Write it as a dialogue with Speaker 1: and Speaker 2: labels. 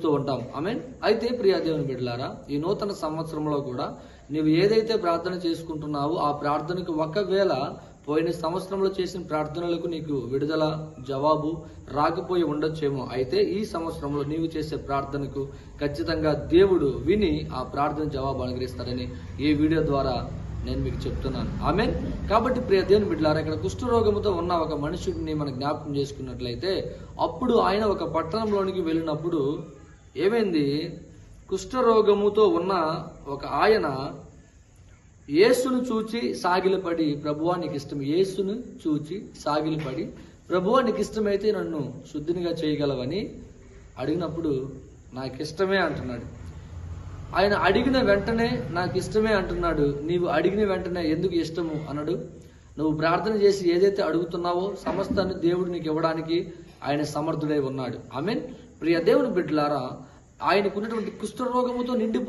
Speaker 1: చూస్తూ ఉంటాం. ఆమె అయితే ప్రియా దేవుని బిడ్డలారా ఈ నూతన సంవత్సరంలో కూడా నీవు ఏదైతే ప్రార్థన చేసుకుంటున్నావో ఆ ప్రార్థనకు ఒకవేళ పోయిన సంవత్సరంలో చేసిన ప్రార్థనలకు నీకు విడుదల జవాబు రాకపోయి ఉండొచ్చేమో. అయితే ఈ సంవత్సరంలో నీవు చేసే ప్రార్థనకు ఖచ్చితంగా దేవుడు విని ఆ ప్రార్థన జవాబు అనుగ్రహిస్తాడని ఈ వీడియో ద్వారా నేను మీకు చెప్తున్నాను. ఆమె కాబట్టి ప్రియ దేవుని బిడ్డలారా ఇక్కడ కుష్ఠరోగముతో ఉన్న ఒక మనుషుడిని మనం జ్ఞాపకం చేసుకున్నట్లయితే అప్పుడు ఆయన ఒక పట్టణంలోనికి వెళ్ళినప్పుడు ఏమైంది? కుష్ఠరోగముతో ఉన్న ఒక ఆయన యేసును చూచి సాగిలపడి ప్రభువా నీకు ఇష్టం యేసును చూచి సాగిలపడి ప్రభువా నీకు ఇష్టమైతే నన్ను శుద్ధినిగా చేయగలవని అడిగినప్పుడు నాకు ఇష్టమే అంటున్నాడు. ఆయన అడిగిన వెంటనే నాకు ఇష్టమే అంటున్నాడు. నీవు అడిగిన వెంటనే ఎందుకు ఇష్టము? అన్నాడు నువ్వు ప్రార్థన చేసి ఏదైతే అడుగుతున్నావో సమస్తాన్ని దేవుడు నీకు ఇవ్వడానికి ఆయన సమర్థుడై ఉన్నాడు. ఐ మీన్ ప్రియ దేవుని బిడ్డలారా ఆయనకున్నటువంటి కుష్ఠరోగముతో నిండిపోయి